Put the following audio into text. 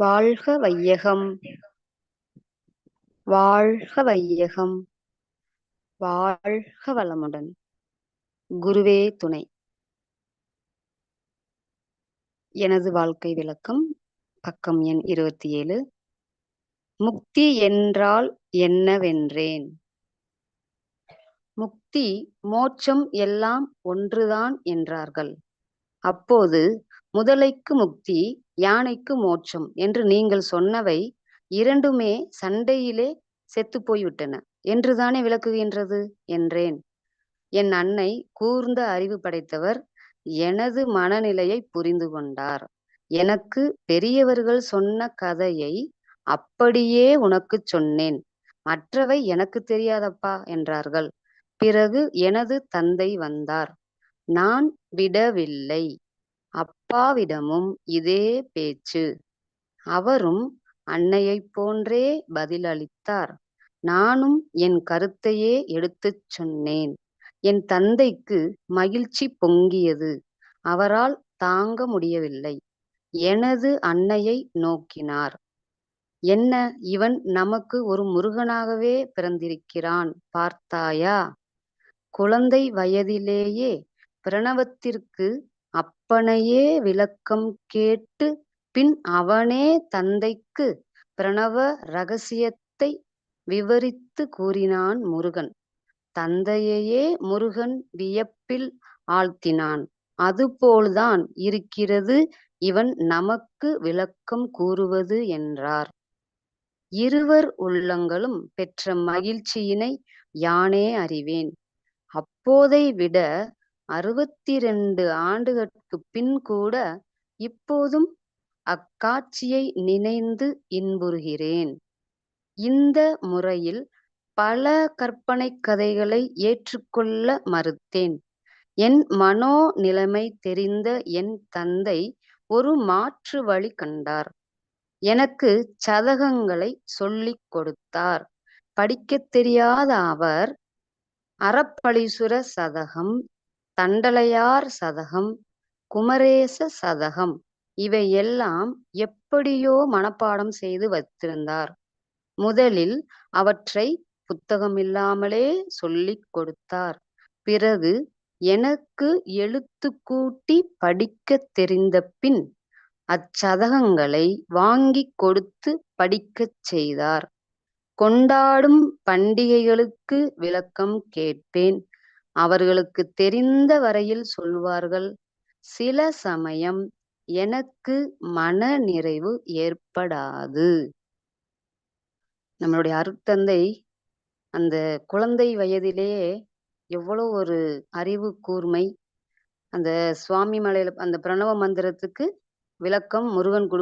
வாழ்க வையகம். வாழ்க வையகம். வாழ்க வளமுடன். குருவே துணை. எனது வாழ்க்கை விளக்கம் பக்கம் எண் இருபத்தி ஏழு முக்தி என்றால் என்னவென்றேன்? முக்தி மோட்சம் எல்லாம் ஒன்றுதான் என்றார்கள். அப்போது முதலைக்கு முக்தி யானைக்கு மோட்சம் என்று நீங்கள் சொன்னவை இரண்டுமே சண்டையிலே செத்து போய்விட்டன என்றுதானே விளக்குகின்றது? என்றேன். என் அன்னை கூர்ந்த அறிவு படைத்தவர் எனது மனநிலையை புரிந்து கொண்டார். எனக்கு பெரியவர்கள் சொன்ன கதையை அப்படியே உனக்கு சொன்னேன். மற்றவை எனக்கு தெரியாதப்பா என்றார்கள். பிறகு எனது தந்தை வந்தார். நான் விடவில்லை. அப்பாவிடமும் இதே பேச்சு. அவரும் அன்னையைப் போன்றே பதிலளித்தார். நானும் என் கருத்தையே எடுத்துச் சொன்னேன். என் தந்தைக்கு மகிழ்ச்சி பொங்கியது. அவரால் தாங்க முடியவில்லை. எனது அன்னையை நோக்கினார். என்ன இவன் நமக்கு ஒரு முருகனாகவே பிறந்திருக்கிறான் பார்த்தாயா? குழந்தை வயதிலேயே பிரணவத்திற்கு அப்பனையே விளக்கம் கேட்டு பின் அவனே தந்தைக்கு பிரணவ ரகசியத்தை விவரித்து கூறினான் முருகன். தந்தையையே முருகன் வியப்பில் ஆழ்த்தினான். அதுபோல்தான் இருக்கிறது இவன் நமக்கு விளக்கம் கூறுவது என்றார். இருவர் உள்ளங்களும் பெற்ற மகிழ்ச்சியினை யானே அறிவேன். அப்போதை விட அறுபத்தி ரெண்டு ஆண்டுகளுக்கு பின் கூட இப்போதும் அக்காட்சியை நினைந்து இன்புறுகிறேன். இந்த முறையில் பல கற்பனை கதைகளை ஏற்றுக்கொள்ள மறுத்தேன். என் மனோ நிலைமை தெரிந்த என் தந்தை ஒரு மாற்று வழி கண்டார். எனக்கு சதகங்களை சொல்லிக் கொடுத்தார். படிக்கத் தெரியாத அவர் அறப்பளீசுர சதகம் தண்டலையார் சதகம் குமரேச சதகம் இவையெல்லாம் எப்படியோ மனப்பாடம் செய்து வைத்திருந்தார். முதலில் அவற்றை புத்தகமில்லாமலே சொல்லிக் கொடுத்தார். பிறகு எனக்கு எழுத்து கூட்டி படிக்கத் தெரிந்த பின் அச்சதகங்களை வாங்கிக் கொடுத்து படிக்கச் செய்தார். கொண்டாடும் பண்டிகைகளுக்கு விளக்கம் கேட்பேன். அவர்களுக்கு தெரிந்த வரையில் சொல்வார்கள் சில சமயம் எனக்கு மன நிறைவு ஏற்படாது. நம்மளுடைய அருட்தந்தை அந்த குழந்தை வயதிலேயே எவ்வளோ ஒரு அறிவு கூர்மை. அந்த சுவாமி மலையில அந்த பிரணவ மந்திரத்துக்கு விளக்கம் முருகன் கொடு